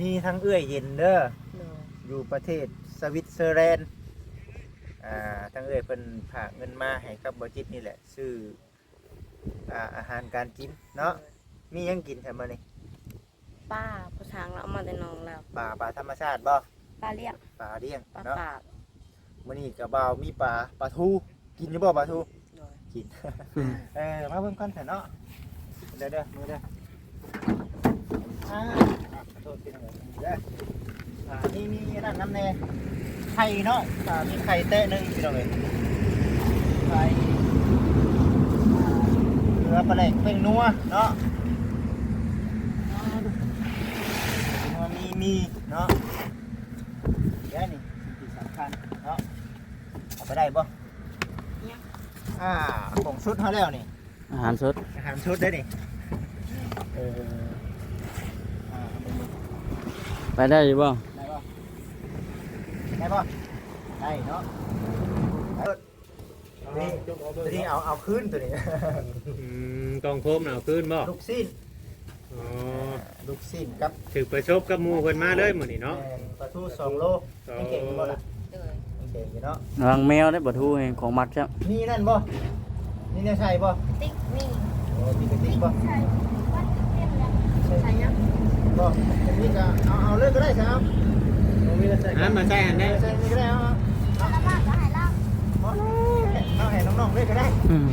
มีทั้งเอื้อยเย็นเด้อโดยอยู่ประเทศสวิตเซอร์แลนด์อ่าทั้งเอื้อยเพิ่นฝากเงินมาให้กับบอจิตนี่แหละซื้ออ่าอาหารการกินเนาะมีหยังกินแถมมานี่ป้าผู้ช้างเราเอามาแต่น้องแล้วปลาปลาธรรมชาติบ่ป้าเลี้ยงปลาเลี้ยงป้าเนาะปากมื้อนี้ก็บ่าวมีปลาปลาทูกินอยู่บ่ปลาทู โดยกิน เออมาเบิ่งก่อนเถอะเนาะเด้อเด้อมือเด้อ อ่าขอโทษพี่น้องเอ้ยเด้ออ่านี่มีนั่นน้ำแน่ไข่เนาะอ่ามีไข่เตะหนึงพี่น้องเอ้ยไข่อ่าเนื้อปลาแหลกเป็นนัวเนาะอ่าดูนัวมีมีเนาะเดี๋ยวนี่สิ่งที่สำคัญเนาะเอาไปได้บ่เนี่ยอ่าผงชุดเขาแล้วนี่อาหารสดอาหารชุดได้นี่เอออ่า ไปได้อยู่บ่ได้ป่ะได้ป่ะได้เนาะนี่ตัวนี้เอาเอาขึ้นตัวนี้อืมกองโคมเอาขึ้นบ่ลูกซีนอ๋อลูกซีนกับถือประชบกับหมู่เพิ่นมาเลยมื้อนี้เนาะแม่ปลาทูสองโลไม่เก่งบ่ล่ะโดยไม่เก่งอยู่เนาะระวังแมวได้บ่ทูให้ของมักครับนี่นั่นบ่นี่เนี่ยใช่บ่ติ๊กนี่โอ้มีกระติกบ่ใช่วัดเต็มแล้วใช่ยัง บ่อันนี้ก็เอาเอาเลยก็ได้ครับเอามีก็ใส่อะมาใส่อันได้ใส่นี่ก็ได้เอาเอาละมากก็ให้เล่าเอาเอาให้น้องๆด้วยก็ได้อืม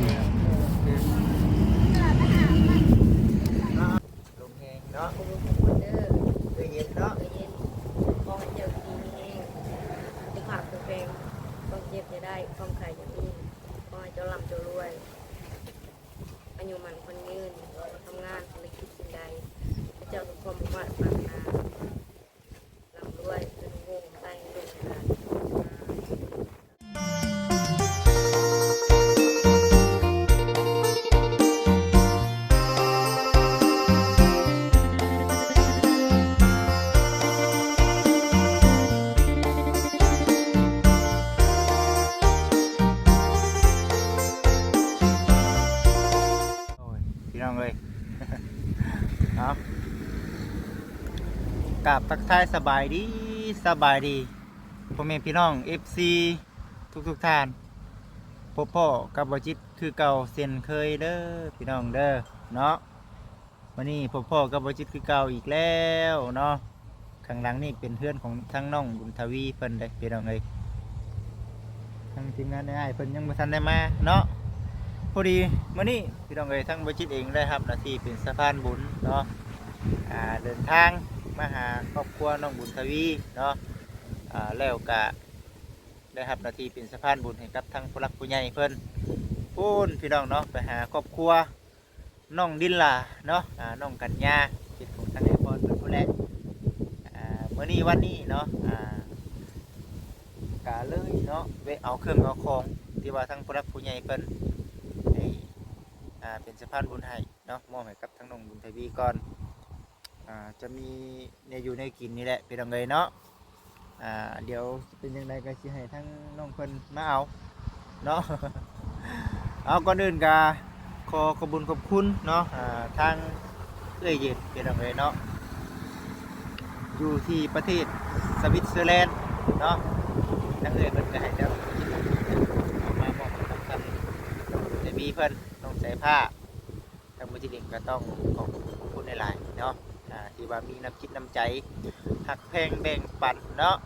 กราบทักทายสบายดีสบายดีพ่อแม่พี่น้อง FC ทุกทุกท่านพบพ่อกับบจิตคือเก่าเส้นเคยเด้อพี่น้องเด้อเนาะวันนี้พบพ่อกับบจิตคือเก่าอีกแล้วเนาะข้างหลังนี่เป็นเพื่อนของทั้งน้องบุญทวีเพิ่นเลยพี่น้องเลยทั้งทีมงานได้เพิ่นยังม่ทันได้มาเนาะพอดีมื่อนี้พี่น้องเอ๋ยทั้งบริจิตเองได้ครับหน้าที่เป็นสะพานบุญเนาะอ่าเดินทาง มาหาครอบครัวน้องบุญทวีเนาะอ่าแล้วกะได้รับหน้าที่เป็นสะพานบุญให้กับทั้งผู้รักผู้ใหญ่เพิ่นพูนพี่น้องเนาะไปหาครอบครัวน้องดินล่ะเนาะอ่าน้องกัญญาเป็นของทางไอพรเป็นผู้แลอ่ามื่อนี้วันนี้เนาะอ่ากะเลยเนาะไปเอาเครื่องเอาของที่ว่าทั้งผู้รักผู้ใหญ่เพิ่นให้อ่าเป็นสะพานบุญให้เนาะมอบให้กับทั้งน้องบุญทวีก่อน อ่าจะมีเนี่ยอยู่ในกินนี่แหละเป็นยังไงเนาะอ่าเดี๋ยวเป็นยังไงก็สิให้ทั้งน้องเพิ่นมาเอาเนาะ เอาก่อนอื่นก็ขอขอบคุญขอบคุณเนาะอ่าทางเอ้ยเย็นเป็นยังไงเนาะอยู่ที่ประเทศสวิตเซอร์แลนด์เนาะทางเอ้ยเพิ่นก็ให้เจ้าเอามามอบให้กับท่านจะมีเพิ่นต้องใส่ผ้าทางมือที่เด็กก็ต้องขอบคุณขอบคุณในหลายๆเนาะ อ่าที่ว่ามีน้ำจิตน้ำใจหักแพงแบ่งปันเนาะ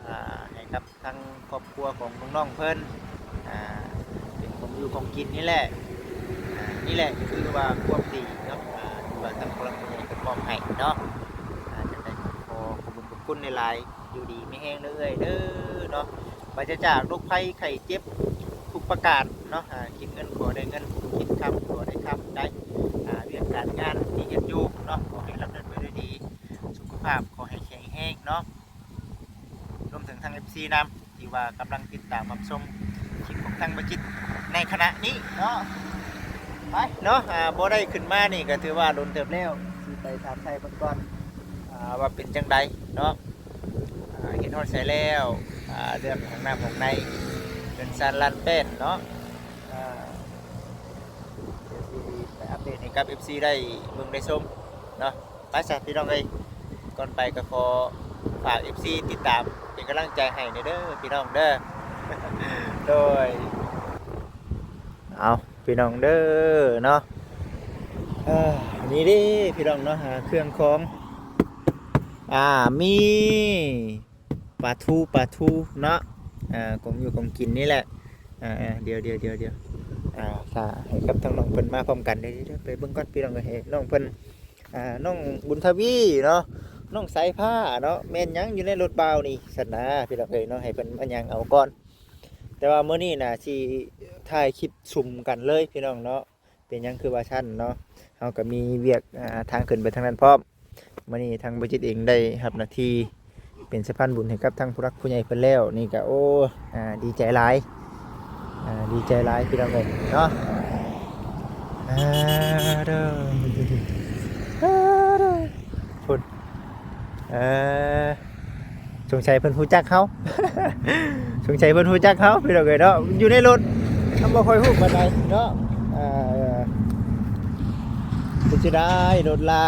อ่าให้กับทางครอบครัวของน้องๆเพิ่นอ่าเป็นของอยู่ของกินนี่แหละอ่านี่แหละคือว่าความดีเนาะอ่าที่ว่าทางพลังงานเป็นมอบให้เนาะอ่าจะได้ขอขอบคุณขอบคุณในลายอยู่ดีไม่แห้งเลยเด้อเนาะปราศจากโรคภัยไข้เจ็บทุกประกาศเนาะอ่าคิดเงินขอได้เงินคิดคำขอได้คำได้ เนาะรวมถึงทาง FC นำที่ว่ากำลังติดตามรับชมคลิปของทางบัจิตในขณะนี้เนาะไปเนาะอ่าบ่ได้ขึ้นมานี่ก็ถือว่าโดนเติบแล้วสิไปถามไทยเพิ่นก่อนอ่าว่าเป็นจังใดเนาะอ่าเห็นฮอดใส่แล้วอ่าเรื่องของน้ำของในเป็นซานลันเป็นเนาะอ่าเดี๋ยวสิไปอัปเดตให้กับ FC ได้เบิ่งได้ชมเนาะไปสัตว์พี่น้องเอ้ยก่อนไปก็ขอ ฝาก FC ติดตามเป็นกำลังใจให้ในเด้อพี่น้องเด้อโดยเอาพี่น้องเด้อเนาะเออนี่ดิพี่น้องเนาะหาเครื่องของอ่ามีปลาทูปลาทูเนาะอ่ากงอยู่กงกินนี่แหละอ่าเดี๋ยวเดี๋ยวเดี๋ยวเดี๋ยวอ่าค่ะให้กับทั้งน้องเพิ่นมาพร้อมกันเดี๋ยวยวไปเบิ่งก่อนพี่น้องเอ้ยให้น้องเพิ่นอ่าน้องบุญทวีเนาะ น้องสายผ้าเนาะแม่นยังอยู่ในรถเบานี่สนนะพี่น้องเอ้ยเนาะให้เพิ่นมาหยังเอาก่อน แต่ว่ามื้อนี้น่ะสิถ่ายคลิปซุ่มกันเลยพี่น้องเนาะเป็นยังคือว่าชั้นเนาะเฮาก็มีเวียกทางขึ้นไปทางนั้นพร้อมมื่อนี้ทางบริจิตเองได้รับหน้าที่เป็นสะพานบุญให้กับทางผู้รักผู้ใหญ่เพิ่นแล้วนี่ก็โอ้อ่าดีใจหลายอ่าดีใจหลายพี่น้องเอ้ยเนาะอ่าเด้ออ่าเด้อพุ่น เออสงสัยเพิ่นฮู้จักเขาสงสัยเพิ่นฮู้จักเขาพี่น้องเอ้ยเนาะอยู่ในรถทำบ่ค่อยฮู้ปานใดเนาะอ่าเป็นสิได้รถลา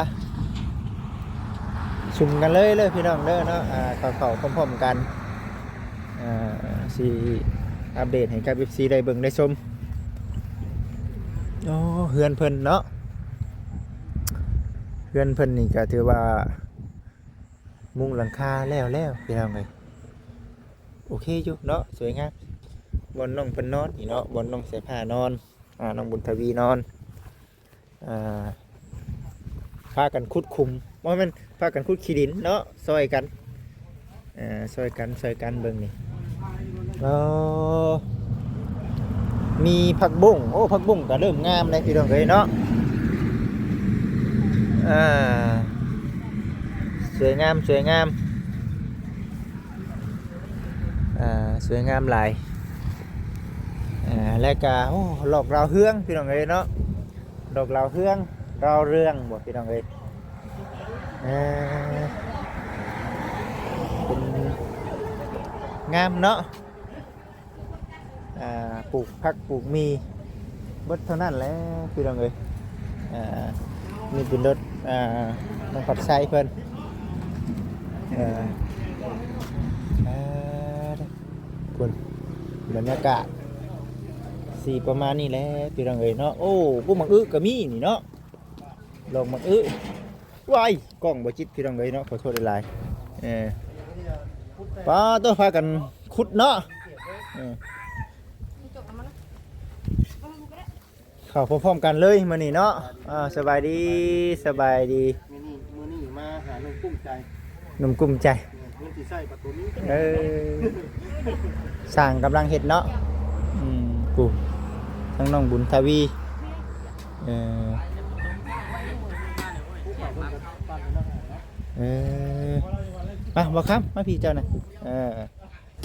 ชุมกันเลยเลยพี่น้องเด้อเนาะอ่าเขาเขาพร้อมๆกันอ่าสีอัปเดตให้กับ FC ได้เบิ่งได้ชมโอ้เฮือนเพิ่นเนาะเฮือนเพิ่นนี่ก็ถือว่า มุงหลังคาแล้วแล้วพี่น้องเลยโอเคอยู่เนาะสวยงามบนน้องเพิ่นนอนนี่เนาะบนน้องเสผ้านอนอ่าน้องบุญทวีนอนอ่าพากันคุดคุมว่ามันพากันคุดขี้ดินเนาะซอยกันอ่าซอยกันซอยกันเบิ่งนี่แล้วมีผักบุ้งโอ้ผักบุ้งก็เริ่มงามเลยพี่น้องเอ้ยเนาะอ่า สวยงามสวยงามอ่าสวยงามหลายอ่าแล้วก็โอ้หลอกเราเฮืองพี่น้องเอ้ยเนาะดอกเราเฮืองเราเรื่องบ่พี่น้องเอ้ยเป็นงามเนาะปลูกผักปลูกมีบดเท่านั้นแหล้วพี่น้องเอ้ยมีเป็นรถอ่าต้องขับใช้เพิ่น อ่าคุณบรรยากาศสีประมาณนี้แหละพี่น้องเอ้ยเนาะโอ้พวกมังอึก็มีนี่เนาะลองมังอึวายกล้องบ่จิตพี่น้องเลยเนาะขอโทษหลายๆเออป้าต้องพากันขุดเนาะเข้าพร้อมๆกันเลยมื้อนี้เนาะอ่าสบายดีสบายดีมือนี่มือนี่มาหาหนุ่มกุ้มใจ หนุ่มกลุ้มใจเงินที่ใส่ประตูนี้เออสร้างกำลังเฮ็ดเนาะอืมกูทั้งน้องบุญทวีเออเออมาบ่ครับมาพี่เจ้าน่ะเออ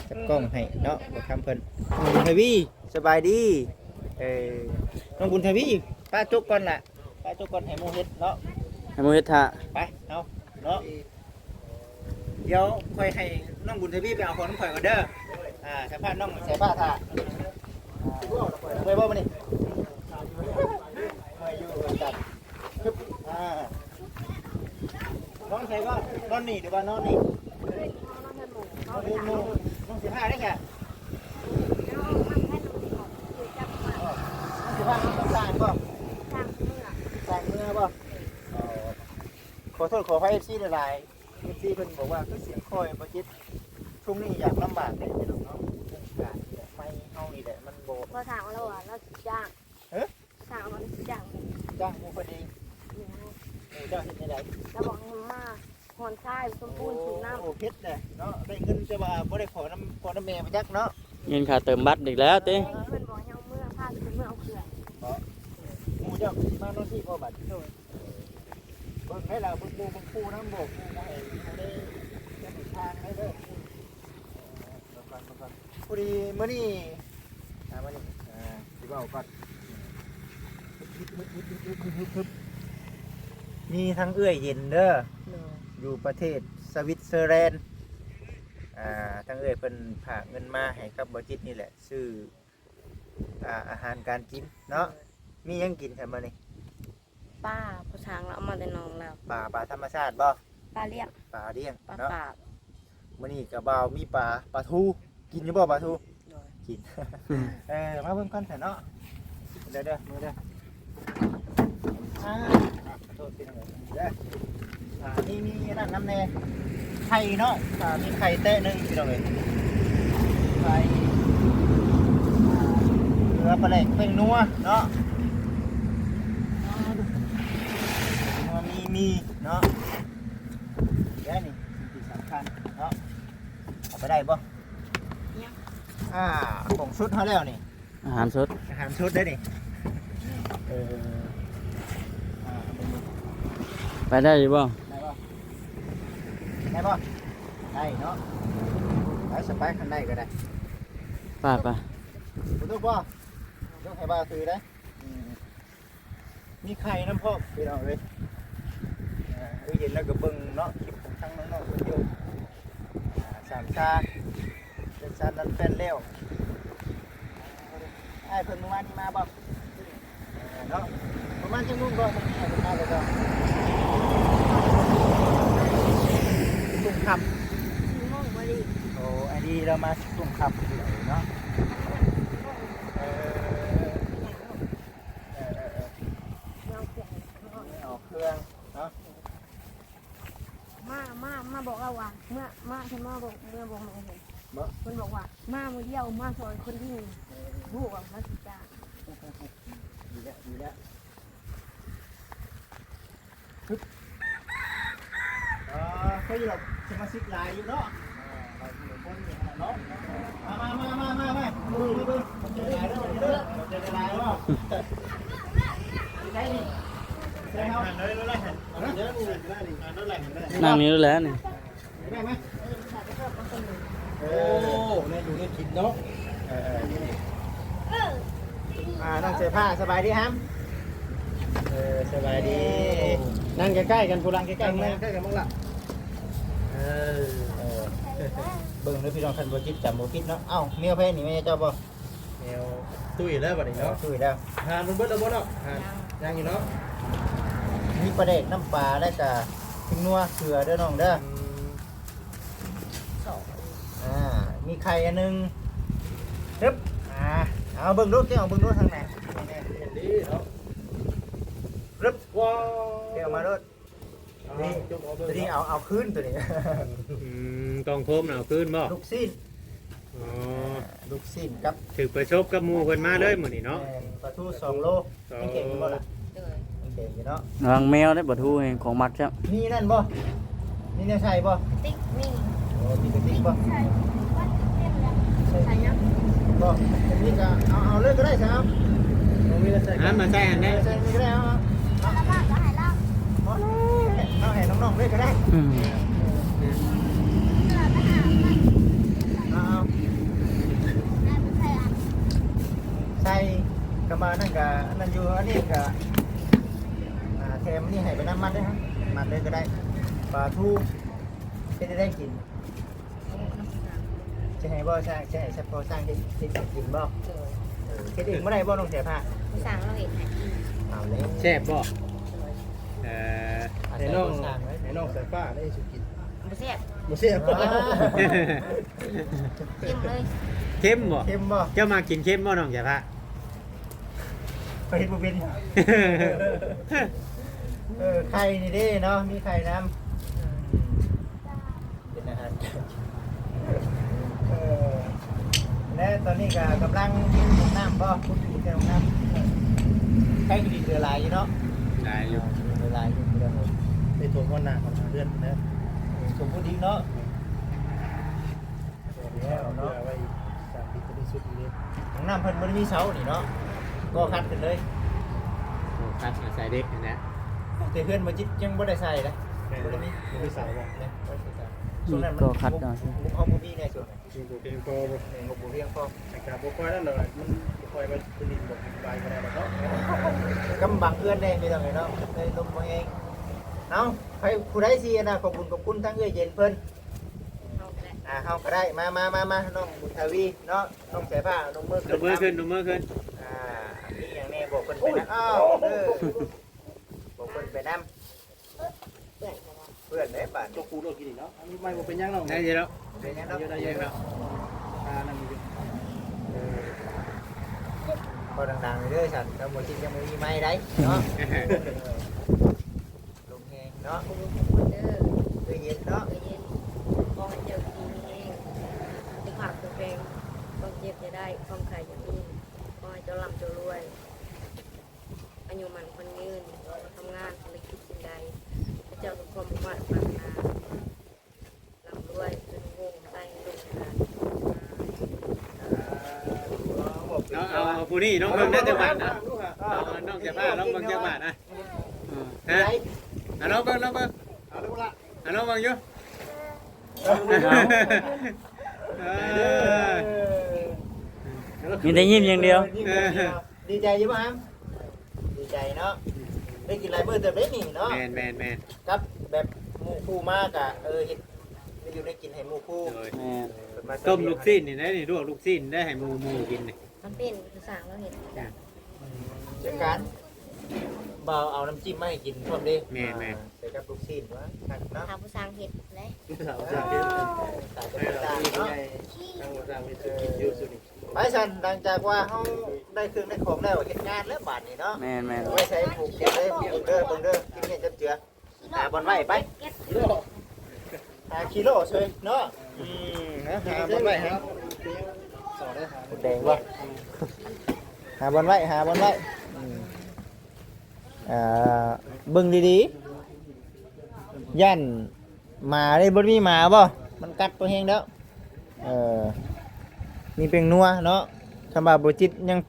จับกล้องให้เนาะบ่ครับเพิ่นน้องบุญทวีสบายดีเออน้องบุญทวีป้าจกก่อนล่ะป้าจกก่อนให้หมู่เฮ็ดเนาะให้มือเฮ็ดท่าไปเอาเนาะ เดี๋ยวค่อยให้น้องบุญทวีไปเอาของน้ำข่อยก่อนเด้ออ่าสัมภาษณ์น้องใส่ผ้าท่าอ่าไปบ่มานี่มาอยู่กันปึ๊บอ่าน้องใส่บ่นอนนี่หรือว่านอนนี่นอนนี่น้องน้องสิบห้าได้แค่น้องสิบห้าน้องต้องการบ่ต่างเมื่อบ่อ๋อขอโทษขอให้เอฟซีหลายเอฟซีเพิ่นบอกว่าคือเสียงคอยบ่จิตช่วงนี้อยากลำบากเลยพี่น้องเนาะการนี่แหละไม่เฮานี่แหละมันบ่เราถามว่าเราอะเราจ้างเอ๊ะถามว่าเราจ้างจ้างหมู่เพิ่นเองหมู่เจ้าเฮ็ดได้ไดเราบอกให้มาหอนทรายสมบูรณ์สูบน้ำโอ้เพชรเด้เนาะได้เงินแต่ว่าบ่ได้ขอน้ำขอน้ำแม่มาจักเนาะ เงินค่าเติมบัตรอีกแล้วติเพื่อนบอกให้เอาเมื่อพาไปเมื่อเอาเกลือหมู่เจ้ามานอนที่พ่อบัดที่โน่นเบิ่งให้เราเบิ่งปูเบิ่งปูน้ำบกปูบ่ให้ได้จะผิดทางให้เด้อเบิ่งก่อนเบิ่งก่อนพอดีมื้อนี้อ่ามื้อนี้อ่าสิเว้าก่อนมีทั้งเอื้อยเย็นเด้ออยู่ประเทศสวิตเซอร์แลนด์อ่าทั้งเอื้อยเป็นฝาเงินมาให้กับบริจิตนี่แหละซื้ออาอาหารการกินเนาะมียังกินแถมมานี่ป้าง ช้างเราเอามาแต่น้องเราป่าป่าธรรมชาติบ่โปลาเลี้ยงปลาเลี้ยงปลาเนาะปากมื้อนี้ก็บ่าวมีปลาปลาทูกินอยู่บ่ปลาทูโดยกิน เออมาเบิ่งก่อนเถอะเนาะเด้อเด้อมือเด้ออ่าขอโทษพี่น้องเด้ออ่านี่มีอันนั่นน้ำแน่ไข่เนาะอ่ามีไข่เต้หนึงพี่น้องเอ้ยไข่อ่าเกลือปลาแหลกเป็นนัวเนาะนัว มีมีเนาะเดี๋ยวนี่สิ่งที่สำคัญเนาะเอาไปได้บ่เนี่ยอ่าของชุดเขาแล้วนี่อาหารสดอาหารชุดได้นี่เอออ่าเอาไปดูไปได้อยู่บ่ได้ป่ะได้ป่ะได้เนาะไปสไปคันได้ก็ได้ป้าไป่ะคุณทุกป่ะยกให้บ้าซื้อได้อืมมีไข่น้ำพอกพี่น้องเลยอ่า เอ้ยเห็นแล้วก็เบิ่งเนาะคลิปของทั้งน้องๆคนอยู่อ่าสามชาเป็นชาดันแฟนเลี้ยวไอ้ายเพิ่นเมื่อวานนี้มาบ่เนาะประมาณชั่วโมงก่อนตรงนี้ประมาณเลยก็ตุ่มขับมองบ่ดีโอ้อันนี้เรามาตุ่มขับเนาะเออเออเออเออ เราเก่ง เอาเครื่องเนาะ มามามาบอกเราว่าเมื่อ มาฉันมาบอกเมื่อบอกมาเห็นบ่คนบอกว่า มามือเดียวมาซอยคนที่รู้ว่ามาสิจ้าดีแล้วดีแล้วปึ๊บอ่าเคยอยู่หรอกสมาชิกหลายอยู่เนาะอ่าเราอยู่คนอยู่ขนาดเนาะมามามามามามาดูดูดูผมจะได้หลายแล้ววันนี้เด้อผมจะได้หลายเนาะใช่นี่ใช่ครับเลยเลยเลยเอาละเดี๋ยวนี่ได้นี่อ่านั่นแหละเห็นไหมนั่งนี้รู้แล้วนี่ได้ไหม โอ้เนี่ยอยู่ในคิดเนาะเออเออนี่อ่านั่งเสื้อผ้าสบายดีครับเออสบายดี นั่งใกล้ๆกันผู้รังใกล้ๆใกล้กันไหมนะใกล้กันมั้งล่ะเออเออเบิ่งเลยพี่น้องคันบ่จิตจำบ่ผิดเนาะเอ้าเมียเพนนี่แม่เจ้าบ่แนวตุ้ยแล้วบัดนี้เนาะช่วยแล้วทานมันเบิดแล้วบ่เนาะทานยังอยู่เนาะมีปลาเด็กน้ำปลาแล้วก็ถึงนัวเกลือเด้อน้องเด้อ อืม สอง อ่า มีไข่อันหนึงปึ๊บอ่าเอาเบิ่งดูเกี่ยวเบิ่งดูทางไหนเห็นดีเนาะปึ๊บว้าวเกี่ยวมาดูนี่จุกเอาตัวเบิ่งนี้เอาเอาคืนตัวนี้อืมกองโคมน่ะเอาขึ้นบ่ลูกสิ้นอ๋อลูกสิ้นกับถือไปชบกับหมู่เพิ่นมาเลยมื้อนี้เนาะแม่ปลาทูสองโลยังเก่งอยู่บ่ล่ะเดินยังเก่งอยู่เนาะวางแมวได้บ่ทูให้ของมักจ้ะมีนั่นบ่มีแนวใช่บ่ติ๊กนี่โอ้มีกระติกบ่ใช่วัดเต็มแล้ว ใช่ยังบ่อันนี้ก็เอาเอาเลยก็ได้ครับมันมีแล้วใส่อันมาใส่อันได้นี้ใช่นี่ก็ได้เอาเอาแล้วบ้านก็หายล่างเอาเอาให้น้องๆเลยก็ได้อืมเอาเอาใส่กระมานั่นก็อันนั้นอยู่อันนี้ก็อ่าแถมนี่ให้ไปน้ำมันด้วยฮะมันเลยก็ได้ปลาทูจะได้ได้กิน จะให้บ่สร้างจะให้เฉพาะสร้างที่ที่จะกินบ่เดินเออเฮ็ดเองบ่ได้บ่ต้องเสียผ้าผู้สั่งเราเห็นไหมเอาเลยแซ่บบ่เอออาให้ศัยน้องบ่สร้างไว้ให้น้องสายฟ้าได้สุกินบ่เสียบบ่เสียบอ่าเต็มเลยเข้มบ่เข้มบ่เจ้ามากินเข้มบ่น้องจ๋าพะไปเฮ็ดบ่เป็นเออไข่นี่เด้เนาะมีไข่น้ำเป็นอาหารเออและ ตอนนี้ก็กำลังกินน้ำบ่คุณกินแต่น้ำไข่ก็ดีเดือหลายอยู่เนาะได้อยู่เดือหลายอยู่เดือในตัวมันหนักของเพื่อนนะสมบูรณ์ดีเนาะแล้วเนาะไว้สามปีตัวนี้สุดเลยของน้ำเพิ่นบ่ได้มีเสานี่เนาะก็คัดกันเลยโอ้คัดมาใส่เด็กนี่นะแต่เพื่อนมาจิตยังบ่ได้ใส่เลยบ่ได้มีมีสาวบอกเนี่ยบ่ได้ใส่นี่ก็คัดเอาสิมุกเฮาบ่มีแน่ส่วนนั้ นมีบุกเองก็บุกเองบ่เพียงพอแต่การบุกคอยนั่นเลยมันบุกคอยไปผลิตบอกไปก็ได้เนาะกำบังเพื่อนได้มีตรงไหนเนาะได้ลมบ่เองเอ้าใครผู้ใดสินะขอบคุณขอบคุณทั้งเอ้ยเย็นเพิ่นเอาไปแล้วอ่าเฮาก็ได้มามามามาน้องบุญทวีเนาะน้องเสายผ้าน้องมือดูมือขึ้นดูมือขึ้นอ่ามีหยังแน่บอกเพิ่นไปนะอ้าวเด้อบอกเพิ่นไปนำเปื่อนกันแล้วเพื่อนได้ป่ะจกูโดกินอีกเนาะอันนี้ไม่บ่เป็นหยังหรอกเยอะแป็นยังได้เนาะได้เยเนาะอ่านั่นอยู่พอดังเลยเด้อฉันถ้าบ่จริงยังบ่มีไม้ได้เนาะลงแฮงเนาะคุณลุงทุกคนเด้อได้ยินเนาะเคยเย็นขอให้เจอดีเองสุขภาพแข็งแรงความเจ็บจะได้ความขายจะมีขอให้เจ้าร่ำเจ้ารวยอายุมันคนยืนทำงานธุรกิจสิ่งใดพระเจ้าทุกคนมุ่งมั่นปรารถนาร่ำรวยจนงงใต้ลูกหลาน เอาเอา ผู้นี่น้องเบิ่งได้จังหวัดนะเอาน้องจะพาน้องเบิ่งจังหวัดนะฮะเอาน้องเบิ่งน้องเบิ่งเอาลูกละเอาน้องเบิ่งอยู่เออมีแต่ยิ้มอย่างเดียว ดีใจอยู่ป่ะครับดีใจเนาะได้กินหลายมื้อเติบได้นี่เนาะแมนแมนแมนครับแบบหมู่คู่มากอะเออเฮ็ดได้อยู่ได้กินให้หมู่คู่โดยแม่นเปิดาต้มลูกชิ้นนี่ได้นี่ลวกลูกชิ้นได้ให้หมูหมูกินนี่มันเป็น ภาษาเราเห็นจ้ะเช่นกันบ่าวเอาน้ำจิ้มมาให้กินพร้อมเดิแม่นแม่นใส่กับลูกชิ้นวะครับเนาะทำภาษาเห็ดเลยสาวสาวที่ใส่ให้กับเราต่างที่เนาะ ไงทางสาวมีสุกินอยู่สุดไปสันหลังจากว่าเฮาได้เครื่องได้ของแล้วเฮ็ดงานแล้วบาดนี้เนาะแม่นแม่นไว้ใช้ผูกเก็บเลยเบิ่งเด้อเบิ่งเด้อกินเนี่ยจนเจือ หาบอลไว้ไปหากิโลเฉยเนาะอืมนะหาบอลไว้ฮะสอนได้หาแดงบ่ หาบอลไว้หาบอลไว้อืมอ่าเบิ่งดีๆย่านหมาได้บ่มีหมาบ่มันกัดตัวเฮงแล้วเออนี่เป็นนัวเนาะถ้าว่าบ่จิตยัง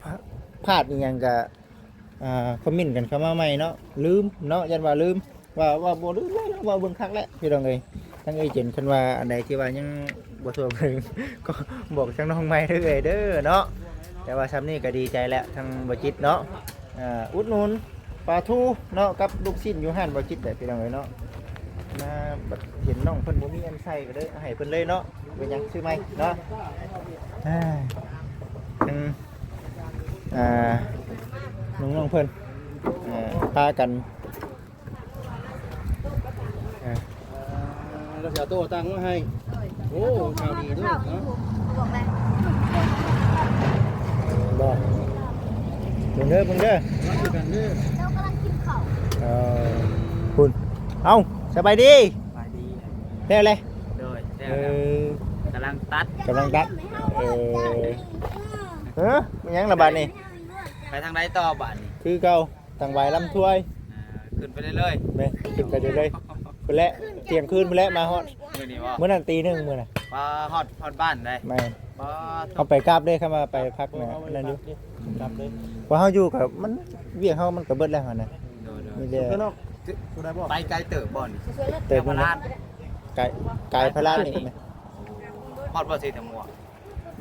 พลาดอีหยังก็อ่าคอมเมนต์กันเข้ามาใหม่เนาะลืมเนาะยันว่าลืม ว่าว่าบ่ลืมเลยแล้วว่าเบิ่งคักแล้วพี่น้องเอ้ยทั้งเอ้ยเจนคันว่าอันใดที่ว่ายังบ่ทั่วถึง ก็บอกทั้งน้องใหม่เด้อเอ้ยเด้อเนาะ แต่ว่าซ้ำนี้ก็ดีใจแล้วทั้งบจิตเนาะอ่าอุดหนุนปลาทูเนาะกับลูกชิ้นอยู่ห้านบจิตแต่พี่น้องเอ้ยเนาะมาบัดเห็นน้องเพิ่นบ่มีอันใส่ก็เลยเอาให้เพิ่นเลยเนาะเป็นหยังซื้อไหมเนาะอ่าอืมอ่าน้องเพิ่นอ่าพากันอ่าเราจะโตตังมาให้โอ้ข่าวดีด้วยเนาะ บอกเลย บ่เบิ่งเด้อเบิ่งเด้อรักกันเด้อเรากำลังกินข้าวเออคุณเอ้าสบายดีไปดีได้เลยโดยเออกำลังตัดกำลังตัดเออเฮ้ยมันยังระบาดนี่ไปทางใดต่อบาดนี้คือเก่าต่างใบลำถ้วยอ่าขึ้นไปเรื่อยแม่ขึ้นไปเรื่อยๆ ไปแล้วเที่ยงคืนไปแล้วมาฮอดๆมื้อนี้บ่เมื่อนั้นตีหนึงมื้อน่ะมาฮอดฮอดบ้านได้แม่บ่เอาไปกราบเด้เข้ามาไปพักนะนั่นอยู่กลับเลยว่าเฮาอยู่กับมันเวียกเฮามันก็เบิดแล้วหั่นน่ะโดยมีๆแต่ ข้างนอกกูได้บ่ไปไกลเติบบ่นี่เติมพมันลานไก่ไก่พะลานนี่แม่ฮอดบ่สิทั้งหมด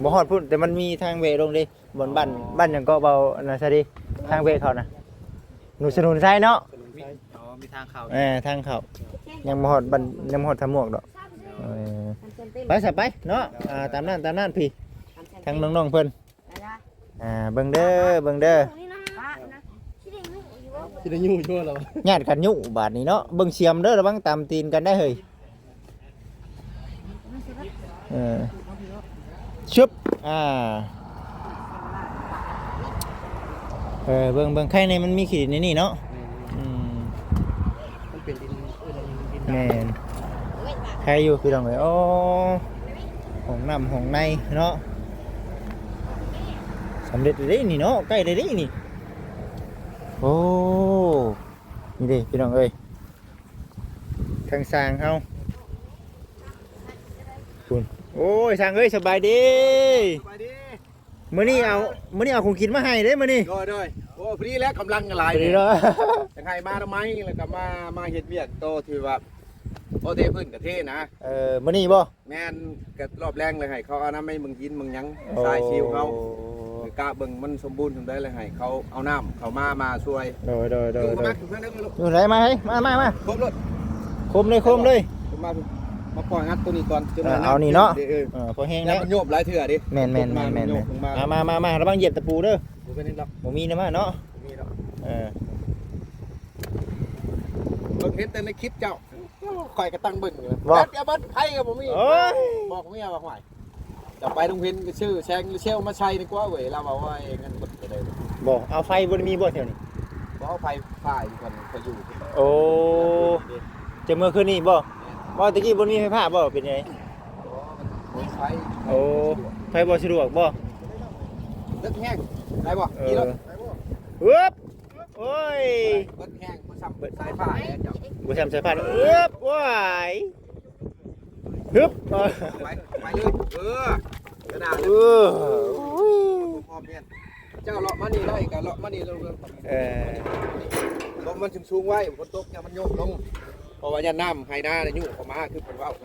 บ่ฮอดพุ่นแต่มันมีทางเวลงเดิบนบ้านบ้านหยังก็เบาอันน่ะซะดิทางเวเขาน่ะหนูสนุนใช่เนาะ มีอ๋อมีทางเข้าเออทางเขา ยังบ่ฮอดบันยังบ่ฮอดทำหมวกดอกเออไปซะไปเนาะอ่าตามนั้นตามนั้นพี่ทางน้องๆเพิ่นอ่าเบิ่งเด้อเบิ่งเด้อที่ได้ยู่ชั่วเราญาติกันยุบาดนี้เนาะเบิ่งเสียมเด้อระวังตามตีนกันได้เฮ้ยเออชึบอ่าเออเบิ่งเบิ่งไข่ในมันมีขีดในนี่เนาะอืมมันเป็นดินเอ้ยดิน แม่นใครอยู่พี่น้องเอ้ยโอ้ห้องน้ำห้องในเนาะสำเร็จเลยเด้นี่เนาะใกล้เลยเด้นี่โอ้นี่เด้พี่น้องเอ้ยทางสร้างเฮาคุณโอ้ยสร้างเอ้ยสบายดีไปดิมื้อนี้เอามื้อนี้เอาของกินมาให้เด้มื้อนี้โดยโดยโอ้พอดีแล้วกำลังกันหลายสวัสดีเนาะยังไงมาทำไมแล้วก็มามาเฮ็ดเวียกโตที่ว่า โอเทพื้นกับเทนะ เออมื้อนี้บ่แม่นก็รอบแรงเลยให้เขาเอาน้ำให้มึงกินมึงหยังสายชิวเขาโอ้กะเบิ่งมันสมบูรณ์ถึงได้เลยให้เขาเอาน้ำเขามามาช่วยโดยโดยโดดูยโดมายถึงเพื่อนได้ลูกอยู่ไหนมาเฮ้ยมามามาครบรถคมเลยคมเลยมามาปล่อยงัดตัวนี้ก่อนจเออเอานี่เนาะเออเออพอแห้งแล้แล้ววมันโยบหลายเถื่อดิแม่นแม่นแม่นแม่นโยแม่บนลงมามามามามาระวังเหยียบตะปูเด้อบ่เป็นนี่หรอกบ่มีนะมาเนาะบ่มีหรอกเออเบิ่งเห็นแต่ในคลิปเจ้า คอยก็ตั้งเบิ่งอยู่บ่เบิดอย่าเบิดไผก็บ่มีโอ้ย บอกเมียว่าห่วยจะไปโรงเรียนก็ชื่อแชงเชลมาใช้ดีกว่าเว้ยเราบอกว่าเองเงินหมดไปเลยบ่เอาไฟบ่ได้มีบ่แถวนี้เพราะไฟฝ่ายคนเขาอยู่ที่โอ้จะเมื่อคืนนี้บ่บ่ตะกี้บ่มีไฟฟ้าบ่เป็นไงมันไฟโอ้ ไฟบ่สะดวกบ่เลิกแห้งได้บ่เอกี่รอถอึ๊บโอ้ยเบิดแห้งมา ซ้ำสายฟ้าเนี่ยเจ้าบ่ทำสายพานอึ๊บว้ายฮึบเออไปไปเลยเออกระดาษเอเลยอพร้อมเนี่ยเจ้าเลาะมานี่ได้กันเลาะมานี่เราเรื่องเออลมมันสูงๆไว้ฝนตกเนี่ยมันโยกลงเพราะว่าย่าน้ำไฮนาเนี่ยยุ่งเข้ามาคือเป็นว่าวเ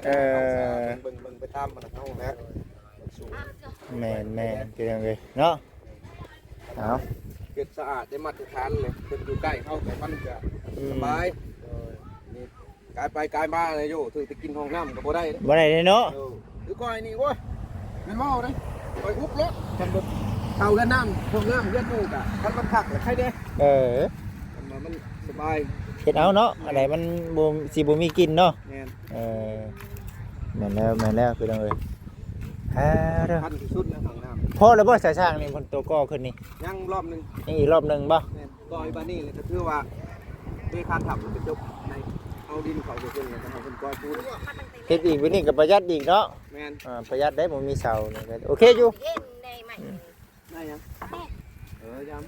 บิ่งเบิ่งไปตามมันเอานะสูงแม่นแม่นเป็นยังไงเนาะเอาเก็บสะอาดได้มาตรฐานเลยเป็นอยู่ใกล้เข้าแต่มันจะ อืสมบายนี่กายไปกายมาเลยโยถือไปกินห้องน้ำก็บ่ได้เด้บ่ได้เลยเนาะเออหรือก้อยนี่โว้ยมันเมาเลยไปอุบรถทำรถเตากันน้ำห้องน้ำเลือดมูกอะคันมันคักเลยใครเด้เออมันมันสบายเฮ็ดเอาเนาะอะไรมันบ่สิบ่มีกินเนาะ แน่นเออแม่นแล้วแม่นแล้วคือจังเลยฮาเด้อพันที่สุดแล้วห้องน้พอแล้วบ่สายช่างนี่คนตัวก่อขึ้นนี่ำยังรอบหนึงยังอีกรอบหนึงบ่ แน่นก้อยบานนี่เลยก็คือว่า เบคานถับมันเป็นจบในเอาดินเขาจะเป็นเลยนะครับเป็นก้อยปูนเฮ็ดอีกวินี่ก็ประหยัดอีกเนาะแม่นอ่าประหยัดได้บ่มีเสานี่ก็โอเคอยู่เย็นในใหม่ได้ยังเออยาม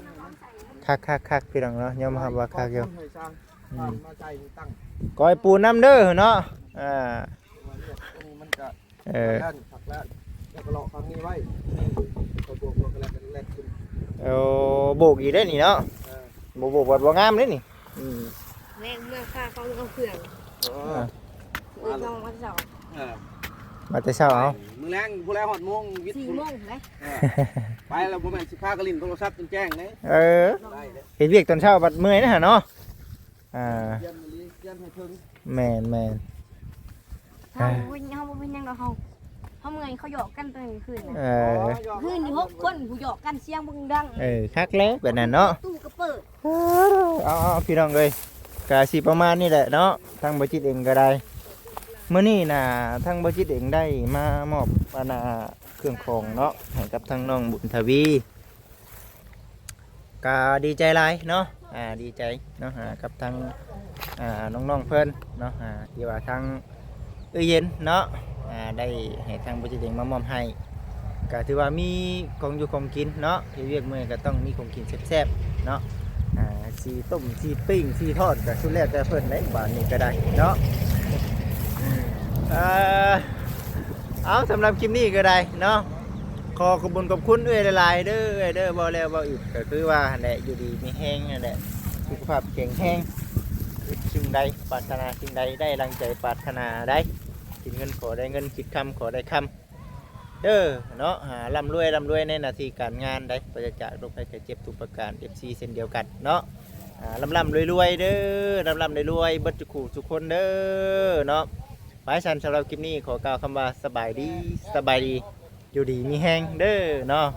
คักคักคักพี่น้องเนาะยอมรับว่าคักอยู่ให้สร้างอืบ้านมมาใจตั้งก้อยปูน้ำเด้อเนาะอ่าวันนี้ตรงนี้มันจะเออด้านผักแล้วแล้วก็เลาะฟังนี้ไว้พอบวกบวกกันแล้วกันแลกขึ้นเอาโบกอีกได้อนี่เนาะเออบ่โบกบ่บ่งามเด้อนี่ อืมแม่เมืองข้าเขาเอาเครื่องเออ่าอเมืองทองวันเสาร์เออมาแต่เช้าเอามือแรงผู้แรงหอดโมงวิทย์สี่ผู้โมงไหมเออไปแล้วบ่แม่นสิพากระลินโทรศัพท์จนแจ้งเลยเออได้เด้อเฮ็ดเวียกตอนเช้าบัดเมื่อยนะฮะเนาะอ่ายันมะลิยันให้ถึงแม่นแม่นเขาเป็นเขาเป็นยังเราเขา เขาเมื่อยเขาหยอกกันตอนกลางคืนเอน่ะอคืนนี่หกคนผู้หยอกกันเสียงบึงดังเออคักแล้วแบบนั้นเนาะตู้ก็เปิดเอาเอาพี่น้องเลยกะสิประมาณนี้แหละเนาะทางบจิตเองก็ได้เมื่อนี้นะทางบจิตเองได้มามอบอาณาเครื่องของเนาะให้กับทางน้องบุญทวีกะดีใจหลายเนาะอ่าดีใจเนาะอ่ากับทางอ่าน้องๆเพื่อนเนาะอ่าที่ว่าทางเอ้ยเย็นเนาะอ่า ได้ให้ทางบจิตเองมามอบให้ก็ถือว่ามีของอยู่ของกินเนาะที่เรียกเมื่อก็ต้องมีของกินแซ่บๆเนาะสีต้มสีปิ้งสีทอดก็สุดแล้วแต่เพิ่นได้บานนี้ก็ได้เนาะเอาสำหรับคลิปนี้ก็ได้เนาะขอขอบคุณขอบคุณเอ้ยหลายๆเด้อเอเด้อบ่แล้วบ่อีกก็คือว่าหั่นแหละอยู่ดีมีแห้งนั่นแหละสุขภาพแข็งแรงคิดสิ่งใดปรารถนาสิ่งใดได้ดังใจปรารถนาได้ กินเงินขอได้เงินคิดคำขอได้คำเด้อเนาะหาร่ำรวยร่ำรวยในหน้าที่การงานได้ประจจากโรคภัยไข้เจ็บทุกประการ FC เช่นเดียวกันเนาะอ่าลำลำรวยรวยเด้อลำลำรวยรวยเบิดจุกขู่ทุกคนเด้อเนาะปายชันสำหรับคลิปนี้ขอกล่าวคำว่าสบายดีสบายดีอยู่ดีมีแห้งเด้อเนาะ